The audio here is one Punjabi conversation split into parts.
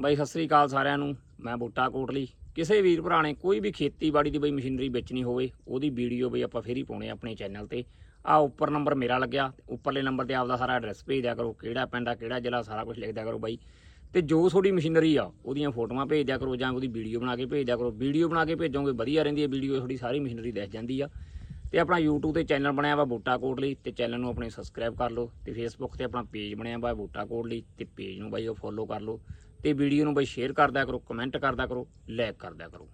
ਬਾਈ, ਸਤਿ ਸ੍ਰੀ ਅਕਾਲ ਸਾਰਿਆਂ ਨੂੰ। ਮੈਂ ਬੂਟਾ ਕੋਟਲੀ। ਕਿਸੇ ਵੀਰ ਭਰਾ ਨੇ ਕੋਈ ਵੀ ਖੇਤੀਬਾੜੀ ਦੀ ਬਈ ਮਸ਼ੀਨਰੀ ਵੇਚਣੀ ਹੋਵੇ, ਉਹਦੀ ਵੀਡੀਓ ਬਈ ਆਪਾਂ ਫੇਰ ਹੀ ਪਾਉਣੇ ਆਪਣੇ ਚੈਨਲ ਤੇ। ਆ ਉੱਪਰ ਨੰਬਰ ਮੇਰਾ ਲੱਗਿਆ, ਉੱਪਰਲੇ ਨੰਬਰ ਤੇ ਆਪਦਾ ਸਾਰਾ ਐਡਰੈਸ ਭੇਜ ਦਿਆ ਕਰੋ, ਕਿਹੜਾ ਪਿੰਡ ਆ, ਕਿਹੜਾ ਜ਼ਿਲ੍ਹਾ, ਸਾਰਾ ਕੁਝ ਲਿਖ ਦਿਆ ਕਰੋ ਬਾਈ। ਤੇ ਜੋ ਤੁਹਾਡੀ ਮਸ਼ੀਨਰੀ ਆ, ਉਹਦੀਆਂ ਫੋਟੋਆਂ ਭੇਜ ਦਿਆ ਕਰੋ ਜਾਂ ਉਹਦੀ ਵੀਡੀਓ ਬਣਾ ਕੇ ਭੇਜ ਦਿਆ ਕਰੋ। ਵੀਡੀਓ ਬਣਾ ਕੇ ਭੇਜੋਗੇ, ਵਧੀਆ ਰਹਿੰਦੀ ਹੈ ਵੀਡੀਓ, ਤੁਹਾਡੀ ਸਾਰੀ ਮਸ਼ੀਨਰੀ ਦਿਖ ਜਾਂਦੀ ਆ। ਤੇ ਆਪਣਾ YouTube ਤੇ ਚੈਨਲ ਬਣਿਆ ਵਾ ਬੂਟਾ ਕੋਟਲੀ, ਤੇ ਚੈਨਲ ਨੂੰ ਆਪਣੇ ਸਬਸਕ੍ਰਾਈਬ ਕਰ ਲਓ, ਤੇ Facebook ਤੇ ਆਪਣਾ ਪੇਜ ਬਣਿਆ ਵਾ ਬੂਟਾ ਕੋਟਲੀ, ਤੇ ਪੇਜ ਨੂੰ ਬਾਈ ਉਹ ਫੋਲੋ ਕਰ ਲਓ। ਤੇ ਵੀਡੀਓ ਨੂੰ ਬਾਈ ਸ਼ੇਅਰ ਕਰਦਿਆ ਕਰੋ ਕਮੈਂਟ ਕਰਦਿਆ ਕਰੋ ਲਾਈਕ ਕਰਦਿਆ ਕਰੋ।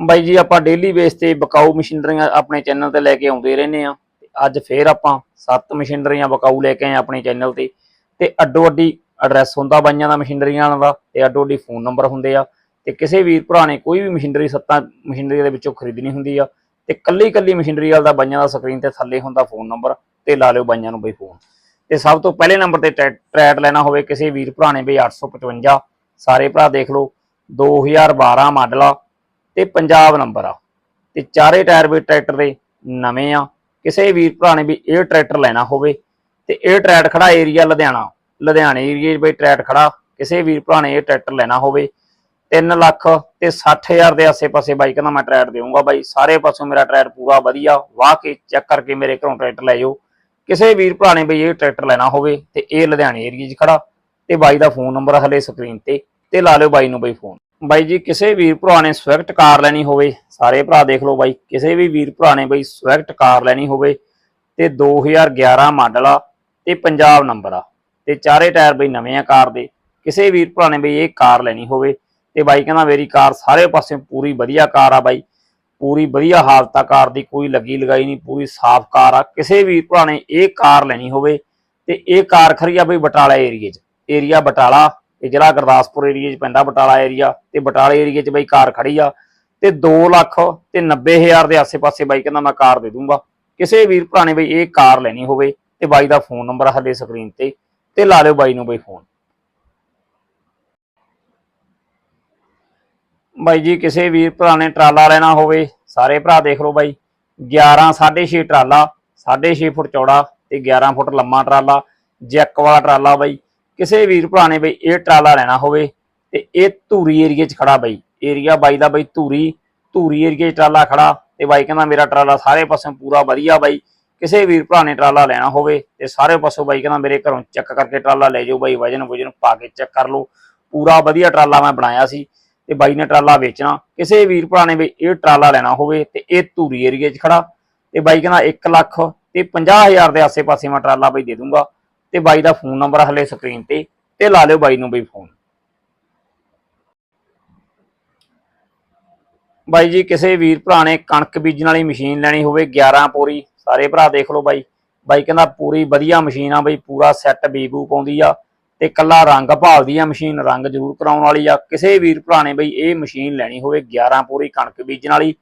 ਬਾਈ ਜੀ, ਆਪਾਂ ਡੇਲੀ ਬੇਸ ਤੇ ਬਕਾਊ ਮਸ਼ੀਨਰੀਆਂ ਆਪਣੇ ਚੈਨਲ ਤੇ ਲੈ ਕੇ ਆਉਂਦੇ ਰਹਿੰਦੇ ਆ ਅੱਜ ਫੇਰ ਆਪਾਂ ਸੱਤ ਮਸ਼ੀਨਰੀਆਂ ਬਕਾਊ ਲੈ ਕੇ ਆਏ ਆਪਣੇ ਚੈਨਲ ਤੇ। ਤੇ ਅੱਡੋ ਅੱਡੀ ਐਡਰੈਸ ਹੁੰਦਾ ਬਾਈਆਂ ਦਾ ਮਸ਼ੀਨਰੀਆਂ ਦਾ, ਤੇ ਅੱਡੋ ਅੱਡੀ ਫੋਨ ਨੰਬਰ ਹੁੰਦੇ ਆ। ਤੇ ਕਿਸੇ ਵੀਰ ਭਰਾ ਨੇ ਕੋਈ ਵੀ ਮਸ਼ੀਨਰੀ, ਸੱਤਾਂ ਮਸ਼ੀਨਰੀ ਦੇ ਵਿੱਚੋਂ ਖਰੀਦਣੀ ਹੁੰਦੀ ਆ। ਤੇ ਕੱਲੀ ਕੱਲੀ ਮਸ਼ੀਨਰੀ ਵਾਲਾ ਦਾ ਬਾਈਆਂ ਦਾ ਸਕਰੀਨ ਤੇ ਥੱਲੇ ਹੁੰਦਾ ਫੋਨ ਨੰਬਰ ਤੇ ਲਾ ਲਿਓ ਬਾਈਆਂ ਨੂੰ ਬਈ ਫੋਨ ਤੇ ਸਭ ਤੋਂ ਪਹਿਲੇ ਨੰਬਰ ਤੇ ਟਰੈ- ਟਰੈਟ ਲੈਣਾ ਹੋਵੇ, ਕਿਸੇ ਵੀਰ ਭਰਾ ਨੇ ਬਈ 855 ਸਾਰੇ ਭਰਾ ਦੇਖ ਲਓ 2012 ਮਾਡਲ ਆ ਤੇ ਪੰਜਾਬ ਨੰਬਰ ਆ। ਤੇ ਚਾਰੇ ਟਾਇਰ ਵੀ ਟਰੈਕਟਰ ਦੇ ਨਵੇਂ ਆ। ਕਿਸੇ ਵੀਰ ਭਰਾ ਨੇ ਵੀ ਇਹ ਟਰੈਕਟਰ ਲੈਣਾ ਹੋਵੇ ਤੇ ਇਹ ਟਰੈਕਟ ਖੜਾ ਏਰੀਆ ਲੁਧਿਆਣਾ, ਲੁਧਿਆਣੇ ਏਰੀਏ 'ਚ ਟਰੈਕਟ ਖੜਾ। ਕਿਸੇ ਵੀਰ ਭਰਾ ਨੇ ਇਹ ਟਰੈਕਟਰ ਲੈਣਾ ਹੋਵੇ 3 ਲੱਖ ਤੇ 60000 ਦੇ ਆਸੇ-ਪਾਸੇ ਬਾਈ ਕਹਿੰਦਾ ਮੈਂ ਟਰੈਕਟ ਦੇਵਾਂਗਾ ਬਾਈ। ਸਾਰੇ ਪਾਸੋਂ ਮੇਰਾ ਟਰੈਕਟ ਪੂਰਾ ਵਧੀਆ, ਵਾਹ ਕੇ ਚੈੱਕ ਕਰਕੇ ਮੇਰੇ ਘਰੋਂ ਟਰੈਕਟਰ ਲੈ ਜਾਓ। ਕਿਸੇ ਵੀਰ ਭਰਾ ਨੇ ਬਈ ਇਹ ਟਰੈਕਟਰ ਲੈਣਾ ਹੋਵੇ ਤੇ ਇਹ ਲੁਧਿਆਣੇ ਏਰੀਏ 'ਚ ਖੜਾ। ਤੇ ਬਾਈ ਦਾ ਫੋਨ ਨੰਬਰ ਹਲੇ ਸਕਰੀਨ ਤੇ ਤੇ ਲਾ ਲਿਓ ਬਾਈ ਨੂੰ ਬਈ ਫੋਨ। ਬਾਈ ਜੀ, ਕਿਸੇ ਵੀਰ ਭਰਾ ਨੇ ਸਵਿਫਟ ਕਾਰ ਲੈਣੀ ਹੋਵੇ, ਸਾਰੇ ਭਰਾ ਦੇਖ ਲਓ ਬਾਈ, ਕਿਸੇ ਵੀ ਵੀਰ ਭਰਾ ਨੇ ਬਈ ਸਵਿਫਟ ਕਾਰ ਲੈਣੀ ਹੋਵੇ, ਤੇ 2011 ਮਾਡਲ ਆ, ਤੇ ਪੰਜਾਬ ਨੰਬਰ ਆ, ਤੇ ਚਾਰੇ ਟਾਇਰ ਬਈ ਨਵੇਂ ਆ ਕਾਰ ਦੇ, ਕਿਸੇ ਵੀਰ ਭਰਾ ਨੇ ਬਈ ਇਹ ਕਾਰ ਲੈਣੀ ਹੋਵੇ, ਤੇ ਬਾਈ ਕਹਿੰਦਾ ਮੇਰੀ ਕਾਰ ਸਾਰੇ ਪਾਸੇ ਪੂਰੀ ਵਧੀਆ ਕਾਰ ਆ ਬਾਈ, ਪੂਰੀ ਵਧੀਆ ਹਾਲਤ ਆ ਕਾਰ ਦੀ, ਕੋਈ ਲੱਗੀ ਲਗਾਈ ਨਹੀਂ, ਪੂਰੀ ਸਾਫ਼ ਕਾਰ ਆ, ਕਿਸੇ ਵੀਰ ਭਰਾ ਨੇ ਇਹ ਕਾਰ ਲੈਣੀ ਹੋਵੇ, ਤੇ ਇਹ ਕਾਰ ਖਰੀ ਆ ਬਈ ਬਟਾਲਾ ਏਰੀਏ 'ਚ। ਏਰੀਆ ਬਟਾਲਾ ਤੇ ਜਿਹੜਾ ਗੁਰਦਾਸਪੁਰ ਏਰੀਏ 'ਚ ਪੈਂਦਾ ਬਟਾਲਾ ਏਰੀਆ ਤੇ ਬਟਾਲੇ ਏਰੀਏ 'ਚ ਬਈ ਕਾਰ ਖੜੀ ਆ, ਤੇ 2 ਲੱਖ ਤੇ 90 ਹਜ਼ਾਰ ਦੇ ਆਸੇ-ਪਾਸੇ ਬਾਈ ਕਹਿੰਦਾ ਮੈਂ ਕਾਰ ਦੇ ਦੂੰਗਾ। ਕਿਸੇ ਵੀਰ ਭਰਾ ਨੇ ਬਈ ਇਹ ਕਾਰ ਲੈਣੀ ਹੋਵੇ, ਤੇ ਬਾਈ ਦਾ ਫੋਨ ਨੰਬਰ ਹਲੇ ਸਕਰੀਨ ਤੇ ਤੇ ਲਾ ਲਿਓ ਬਾਈ ਨੂੰ ਬਈ ਫੋਨ ਬਾਈ ਜੀ, ਕਿਸੇ ਵੀਰ ਭਰਾ ਨੇ ਟਰਾਲਾ ਲੈਣਾ ਹੋਵੇ, ਸਾਰੇ ਭਰਾ ਦੇਖ ਲਓ ਬਾਈ। 11 6.5 ਟਰਾਲਾ 6.5 ਫੁੱਟ ਚੌੜਾ ਤੇ 11 ਫੁੱਟ ਲੰਮਾ ਟਰਾਲਾ ਜੈਕ ਵਾਲਾ ਟਰਾਲਾ ਬਾਈ। ਕਿਸੇ ਵੀਰ ਭਰਾ ਨੇ ਬਈ ਇਹ ਟਰਾਲਾ ਲੈਣਾ ਹੋਵੇ ਤੇ ਇਹ ਧੂਰੀ ਏਰੀਏ 'ਚ ਖੜਾ ਬਾਈ। ਏਰੀਆ ਬਾਈ ਦਾ ਬਈ ਧੂਰੀ ਧੂਰੀ ਏਰੀਏ 'ਚ ਟਰਾਲਾ ਖੜਾ ਤੇ ਬਾਈ ਕਹਿੰਦਾ ਮੇਰਾ ਟਰਾਲਾ ਸਾਰੇ ਪਾਸੇ ਪੂਰਾ ਵਧੀਆ ਬਾਈ। ਕਿਸੇ ਵੀਰ ਭਰਾ ਨੇ ਟਰਾਲਾ ਲੈਣਾ ਹੋਵੇ ਤੇ ਸਾਰੇ ਪਾਸੋਂ ਬਾਈ ਕਹਿੰਦਾ ਮੇਰੇ ਘਰੋਂ ਚੈੱਕ ਕਰਕੇ ਟਰਾਲਾ ਲੈ ਜਾਓ ਬਾਈ, ਵਜਨ ਵਜਨ ਪਾ ਕੇ ਚੈੱਕ ਕਰ ਲਓ। ਪੂਰਾ ਵਧੀਆ ਟਰਾਲਾ ਮੈਂ ਬਣਾਇਆ ਸੀ ਤੇ ਬਾਈ ਨੇ ਟਰਾਲਾ ਵੇਚਣਾ। ਕਿਸੇ ਵੀਰ ਭਰਾ ਨੇ ਵੀ ਇਹ ਟਰਾਲਾ ਲੈਣਾ ਹੋਵੇ ਤੇ ਇਹ ਧੂਰੀ ਏਰੀਏ 'ਚ ਖੜਾ ਤੇ ਬਾਈ ਕਹਿੰਦਾ 1 ਲੱਖ ਤੇ 50000 ਦੇ ਆਸੇ-ਪਾਸੇ ਮੈਂ ਟਰਾਲਾ ਬਾਈ ਦੇ ਦੂੰਗਾ। ਤੇ ਬਾਈ ਦਾ ਫੋਨ ਨੰਬਰ ਹਲੇ ਸਕਰੀਨ ਤੇ ਤੇ ਲਾ ਲਿਓ ਬਾਈ ਨੂੰ ਬਈ ਫੋਨ। ਬਾਈ ਜੀ, ਕਿਸੇ ਵੀਰ ਭਰਾ ਨੇ ਕਣਕ ਬੀਜਣ ਵਾਲੀ ਮਸ਼ੀਨ ਲੈਣੀ ਹੋਵੇ 11 ਪੂਰੀ, ਸਾਰੇ ਭਰਾ ਦੇਖ ਲਓ ਬਾਈ। ਬਾਈ ਕਹਿੰਦਾ ਪੂਰੀ ਵਧੀਆ ਮਸ਼ੀਨ ਆ ਬਾਈ, ਪੂਰਾ ਸੈੱਟ ਬੀਬੂ ਪਾਉਂਦੀ ਆ ਤੇ ਕੱਲਾ ਰੰਗ ਭਾਲਦੀ ਆ ਮਸ਼ੀਨ, ਰੰਗ ਜ਼ਰੂਰ ਕਰਾਉਣ ਵਾਲੀ ਆ। ਕਿਸੇ ਵੀਰ ਭਰਾ ਨੇ ਬਈ, ਇਹ ਮਸ਼ੀਨ ਲੈਣੀ ਹੋਵੇ 11 ਪੂਰੀ ਕਣਕ ਬੀਜਣ ਵਾਲੀ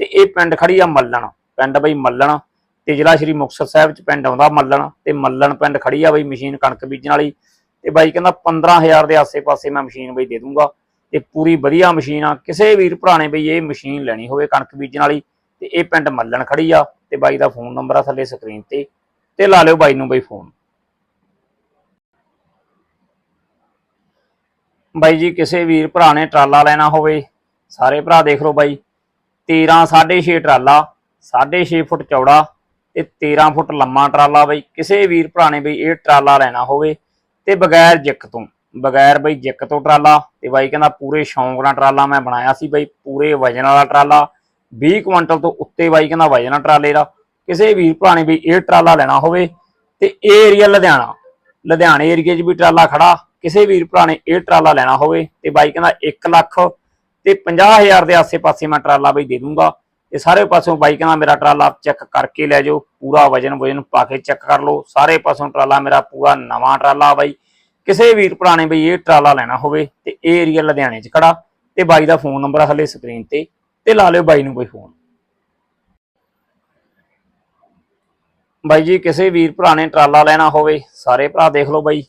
ਤੇ ਇਹ ਪਿੰਡ ਖੜੀ ਆ ਮੱਲਣ। ਪਿੰਡ ਬਈ ਮੱਲਣ। ਤੇ ਜ਼ਿਲ੍ਹਾ ਸ਼੍ਰੀ ਮੁਕਤਸਰ ਸਾਹਿਬ ਚ ਪਿੰਡ ਆਉਂਦਾ ਮੱਲਣ, ਤੇ ਮੱਲਣ ਪਿੰਡ ਖੜੀ ਆ ਬਈ ਮਸ਼ੀਨ ਕਣਕ ਬੀਜਣ ਵਾਲੀ, ਤੇ ਬਾਈ ਕਹਿੰਦਾ 15000 ਦੇ ਆਸੇ-ਪਾਸੇ ਮੈਂ ਮਸ਼ੀਨ ਬਈ ਦੇ ਦੂੰਗਾ। ਤੇ ਪੂਰੀ ਵਧੀਆ ਮਸ਼ੀਨ ਆ, ਕਿਸੇ ਵੀਰ ਭਰਾ ਨੇ ਬਈ ਇਹ ਮਸ਼ੀਨ ਲੈਣੀ ਹੋਵੇ ਕਣਕ ਬੀਜਣ ਵਾਲੀ, ਤੇ ਇਹ ਪਿੰਡ ਮੱਲਣ ਖੜੀ ਆ, ਤੇ ਬਾਈ ਦਾ ਫੋਨ ਨੰਬਰ ਆ ਥੱਲੇ ਸਕਰੀਨ ਤੇ ਤੇ ਲਾ ਲਿਓ ਬਾਈ ਨੂੰ ਬਈ ਫੋਨ। ਬਾਈ ਜੀ, ਕਿਸੇ ਵੀਰ ਭਰਾ ਨੇ ਟਰਾਲਾ ਲੈਣਾ ਹੋਵੇ, ਸਾਰੇ ਭਰਾ ਦੇਖ ਲਓ ਬਾਈ। 13 6.5 ਟਰਾਲਾ 6.5 ਫੁੱਟ ਚੌੜਾ ਤੇ 13 ਫੁੱਟ ਲੰਮਾ ਟਰਾਲਾ ਬਈ, ਕਿਸੇ ਵੀਰ ਭਰਾ ਨੇ ਬਈ ਇਹ ਟਰਾਲਾ ਲੈਣਾ ਹੋਵੇ, ਤੇ ਬਗੈਰ ਜਿੱਕ ਤੋਂ, ਬਗੈਰ ਬਈ ਜਿੱਕ ਤੋਂ ਟਰਾਲਾ, ਤੇ ਬਾਈ ਕਹਿੰਦਾ ਪੂਰੇ ਸ਼ੌਂਕ ਨਾਲ ਟਰਾਲਾ ਮੈਂ ਬਣਾਇਆ ਸੀ ਬਈ, ਪੂਰੇ ਵਜਨ ਵਾਲਾ ਟਰਾਲਾ 20 ਕੁਇੰਟਲ ਤੋਂ ਉੱਤੇ ਬਾਈ ਕਹਿੰਦਾ ਵਜਨ ਆ ਟਰਾਲੇ ਦਾ, ਕਿਸੇ ਵੀਰ ਭਰਾ ਨੇ ਬਈ ਇਹ ਟਰਾਲਾ ਲੈਣਾ ਹੋਵੇ, ਤੇ ਇਹ ਏਰੀਆ ਲੁਧਿਆਣਾ, ਲੁਧਿਆਣੇ ਏਰੀਏ 'ਚ ਵੀ ਟਰਾਲਾ ਖੜਾ, ਕਿਸੇ ਵੀਰ ਭਰਾ ਨੇ ਇਹ ਟਰਾਲਾ ਲੈਣਾ ਹੋਵੇ, ਤੇ ਬਾਈ ਕਹਿੰਦਾ 1 ਲੱਖ ਤੇ 50000 ਦੇ ਆਸੇ-ਪਾਸੇ ਮੈਂ ਟਰਾਲਾ ਬਈ ਦੇ ਦੂੰਗਾ ਤੇ ਸਾਰੇ ਪਾਸੋਂ ਬਾਈ ਕਹਿੰਦਾ ਮੇਰਾ ਟਰਾਲਾ ਚੈੱਕ ਕਰਕੇ ਲੈ ਜਾਓ, ਪੂਰਾ ਵਜਨ ਵਜਨ ਪਾ ਕੇ ਚੈੱਕ ਕਰ ਲਓ। ਸਾਰੇ ਪਾਸੋਂ ਟਰਾਲਾ ਮੇਰਾ ਪੂਰਾ ਨਵਾਂ ਟਰਾਲਾ ਬਾਈ। ਕਿਸੇ ਵੀਰ ਭਰਾ ਨੇ ਬਈ ਇਹ ਟਰਾਲਾ ਲੈਣਾ ਹੋਵੇ ਤੇ ਇਹ ਏਰੀਆ ਲੁਧਿਆਣੇ 'ਚ ਖੜਾ ਤੇ ਬਾਈ ਦਾ ਫੋਨ ਨੰਬਰ ਹਲੇ ਸਕਰੀਨ ਤੇ ਤੇ ਲਾ ਲਿਓ ਬਾਈ ਨੂੰ ਕੋਈ ਫੋਨ ਬਾਈ ਜੀ, ਕਿਸੇ ਵੀਰ ਭਰਾ ਨੇ ਟਰਾਲਾ ਲੈਣਾ ਹੋਵੇ, ਸਾਰੇ ਭਰਾ ਦੇਖ ਲਓ ਬਾਈ।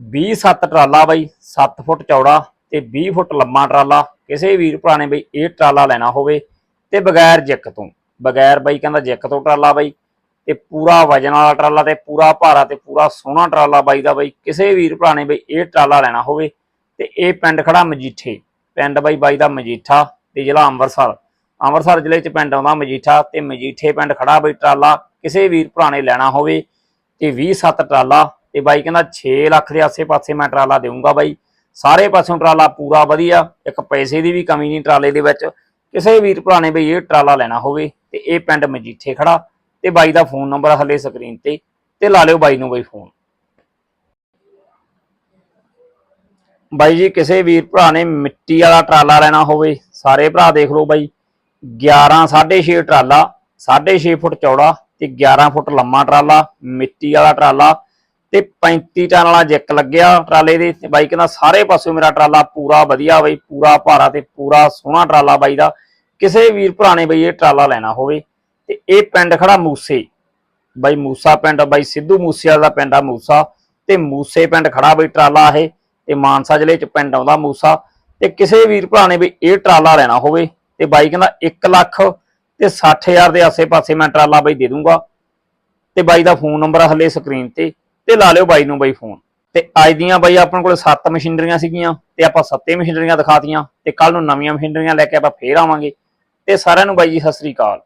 20 7 ਟਰਾਲਾ ਬਾਈ 7 ਫੁੱਟ ਚੌੜਾ ਤੇ 20 ਫੁੱਟ ਲੰਮਾ ਟਰਾਲਾ। ਕਿਸੇ ਵੀਰ ਭਰਾ ਨੇ ਬਈ ਇਹ ਟਰਾਲਾ ਲੈਣਾ ਹੋਵੇ ਤੇ ਬਗੈਰ ਜਿੱਕ ਤੋਂ, ਬਗੈਰ ਬਾਈ ਕਹਿੰਦਾ ਜਿੱਕ ਤੋਂ ਟਰਾਲਾ ਬਾਈ, ਤੇ ਪੂਰਾ ਵਜਨ ਵਾਲਾ ਟਰਾਲਾ ਤੇ ਪੂਰਾ ਭਾਰਾ ਤੇ ਪੂਰਾ ਸੋਹਣਾ ਟਰਾਲਾ ਬਾਈ ਦਾ ਬਾਈ, ਕਿਸੇ ਵੀਰ ਭਰਾ ਨੇ ਬਈ ਇਹ ਟਰਾਲਾ ਲੈਣਾ ਹੋਵੇ, ਤੇ ਇਹ ਪਿੰਡ ਖੜਾ ਮਜੀਠੇ, ਪਿੰਡ ਬਾਈ ਬਾਈ ਦਾ ਮਜੀਠਾ ਤੇ ਜ਼ਿਲ੍ਹਾ ਅੰਮ੍ਰਿਤਸਰ ਅੰਮ੍ਰਿਤਸਰ ਜ਼ਿਲ੍ਹੇ 'ਚ ਪਿੰਡ ਆਉਂਦਾ ਮਜੀਠਾ ਤੇ ਮਜੀਠੇ ਪਿੰਡ ਖੜਾ ਬਈ ਟਰਾਲਾ, ਕਿਸੇ ਵੀਰ ਭਰਾ ਨੇ ਲੈਣਾ ਹੋਵੇ, ਤੇ 20 ਸੱਤ ਟਰਾਲਾ, ਤੇ ਬਾਈ ਕਹਿੰਦਾ 6 ਲੱਖ ਦੇ ਆਸੇ-ਪਾਸੇ ਮੈਂ ਟਰਾਲਾ ਦੇਵਾਂਗਾ ਬਾਈ, ਸਾਰੇ ਪਾਸੋਂ ਟਰਾਲਾ ਪੂਰਾ ਵਧੀਆ, ਇੱਕ ਪੈਸੇ ਦੀ ਵੀ ਕਮੀ ਨਹੀਂ ਟਰਾਲੇ ਦੇ ਵਿੱਚ ਕਿਸੇ ਵੀਰ ਭਰਾ ਨੇ ਬਈ ਇਹ ਟਰਾਲਾ ਲੈਣਾ ਹੋਵੇ ਤੇ ਇਹ ਪਿੰਡ ਮਜੀਠੇ ਖੜਾ ਤੇ ਬਾਈ ਦਾ ਫੋਨ ਨੰਬਰ ਹੱਲੇ ਸਕਰੀਨ ਤੇ ਤੇ ਲਾ ਲਿਓ ਬਾਈ ਨੂੰ ਬਈ ਫੋਨ। ਬਾਈ ਜੀ, ਕਿਸੇ ਵੀਰ ਭਰਾ ਨੇ ਮਿੱਟੀ ਵਾਲਾ ਟਰਾਲਾ ਲੈਣਾ ਹੋਵੇ, ਸਾਰੇ ਭਰਾ ਦੇਖ ਲਓ ਬਾਈ। 11 6.5 ਟਰਾਲਾ 6.5 ਫੁੱਟ ਚੌੜਾ ਤੇ 11 ਫੁੱਟ ਲੰਮਾ ਟਰਾਲਾ, ਮਿੱਟੀ ਵਾਲਾ ਟਰਾਲਾ ਤੇ 35 ਟਨ ਵਾਲਾ ਜੈਕ ਲੱਗਿਆ ਟਰਾਲੇ ਦੇ ਤੇ ਬਾਈ ਕਹਿੰਦਾ ਸਾਰੇ ਪਾਸੇ ਮੇਰਾ ਟਰਾਲਾ ਪੂਰਾ ਵਧੀਆ ਬਈ, ਪੂਰਾ ਭਾਰਾ ਤੇ ਪੂਰਾ ਸੋਹਣਾ ਟਰਾਲਾ ਬਾਈ ਦਾ। ਕਿਸੇ ਵੀਰ ਭਰਾ ਨੇ ਬਈ ਇਹ ਟਰਾਲਾ ਲੈਣਾ ਹੋਵੇ। ਤੇ ਇਹ ਪਿੰਡ ਖੜਾ ਮੂਸੇ। ਬਾਈ ਮੂਸਾ ਪਿੰਡ, ਬਾਈ ਸਿੱਧੂ ਮੂਸੇਵਾਲਾ ਦਾ ਪਿੰਡ ਆ ਮੂਸਾ। ਤੇ ਮੂਸੇ ਪਿੰਡ ਖੜਾ ਬਈ ਟਰਾਲਾ ਇਹ, ਤੇ ਮਾਨਸਾ ਜ਼ਿਲ੍ਹੇ ਚ ਪਿੰਡ ਆਉਂਦਾ ਮੂਸਾ। ਤੇ ਕਿਸੇ ਵੀਰ ਭਰਾ ਨੇ ਵੀ ਇਹ ਟਰਾਲਾ ਲੈਣਾ ਹੋਵੇ, ਤੇ ਬਾਈ ਕਹਿੰਦਾ 1 ਲੱਖ ਤੇ 60000 ਦੇ ਆਸੇ-ਪਾਸੇ ਮੈਂ ਟਰਾਲਾ ਬਾਈ ਦੇ ਦੂੰਗਾ। ਤੇ ਬਾਈ ਦਾ ਫੋਨ ਨੰਬਰ ਹਲੇ ਸਕਰੀਨ ਤੇ। ਤੇ ਲਾ ਲਿਓ ਬਾਈ ਨੂੰ ਬਾਈ ਫੋਨ। ਤੇ ਅੱਜ ਦੀਆਂ ਬਾਈ ਆਪਣੇ ਕੋਲ 7 ਮਸ਼ੀਨਰੀਆਂ ਸੀਗੀਆਂ, ਤੇ ਆਪਾਂ 7 ਮਸ਼ੀਨਰੀਆਂ ਦਿਖਾਤੀਆਂ ਤੇ ਕੱਲ ਨੂੰ ਨਵੀਆਂ ਮਸ਼ੀਨਰੀਆਂ ਲੈ ਕੇ ਆਪਾਂ ਫੇਰ ਆਵਾਂਗੇ। ਤੇ ਸਾਰਿਆਂ ਨੂੰ ਬਾਈ ਜੀ, ਸਤਿ ਸ੍ਰੀ ਅਕਾਲ।